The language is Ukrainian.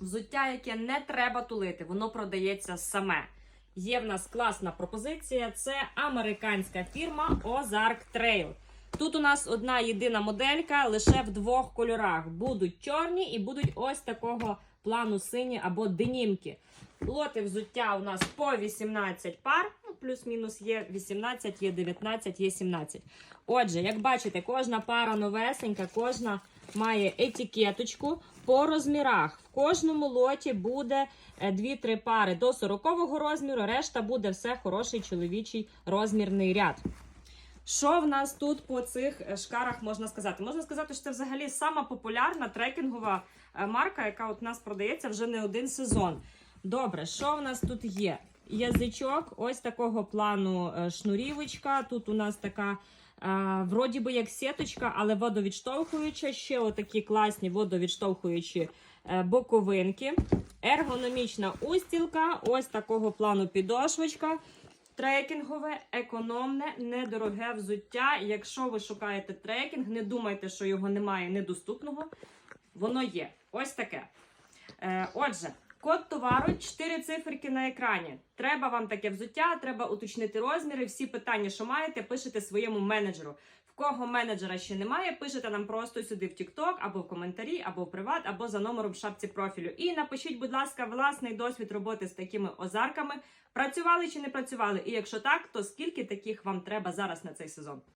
взуття, яке не треба тулити, воно продається саме. Є в нас класна пропозиція. Це американська фірма Ozark Trail. Тут у нас одна єдина моделька лише в двох кольорах. Будуть чорні і будуть ось такого плану сині або денімки. Лоти взуття у нас по 18 пар, ну, плюс-мінус є 18, є 19, є 17. Отже, як бачите, кожна пара новесенька, кожна має етикеточку по розмірах. В кожному лоті буде 2-3 пари до 40 розміру, решта буде все хороший чоловічий розмірний ряд. Що в нас тут по цих е, шкарах можна сказати? Можна сказати, що це взагалі сама популярна трекінгова е, марка, яка от у нас продається вже не один сезон. Добре, що в нас тут є? Язичок, ось такого плану е, шнурівочка. Тут у нас така, е, вроді би як сіточка, але водовідштовхуюча. Ще отакі класні водовідштовхуючі е, боковинки. Ергономічна устілка, ось такого плану підошвочка. Трекінгове, економне, недороге взуття. Якщо ви шукаєте трекінг, не думайте, що його немає недоступного. Воно є. Ось таке. Отже, код товару 4 циферки на екрані. Треба вам таке взуття, треба уточнити розміри. Всі питання, що маєте, пишете своєму менеджеру. В кого менеджера ще немає, пишете нам просто сюди в TikTok, або в коментарі, або в приват, або за номером в шапці профілю. І напишіть, будь ласка, власний досвід роботи з такими озарками. Працювали чи не працювали? І якщо так, то скільки таких вам треба зараз на цей сезон?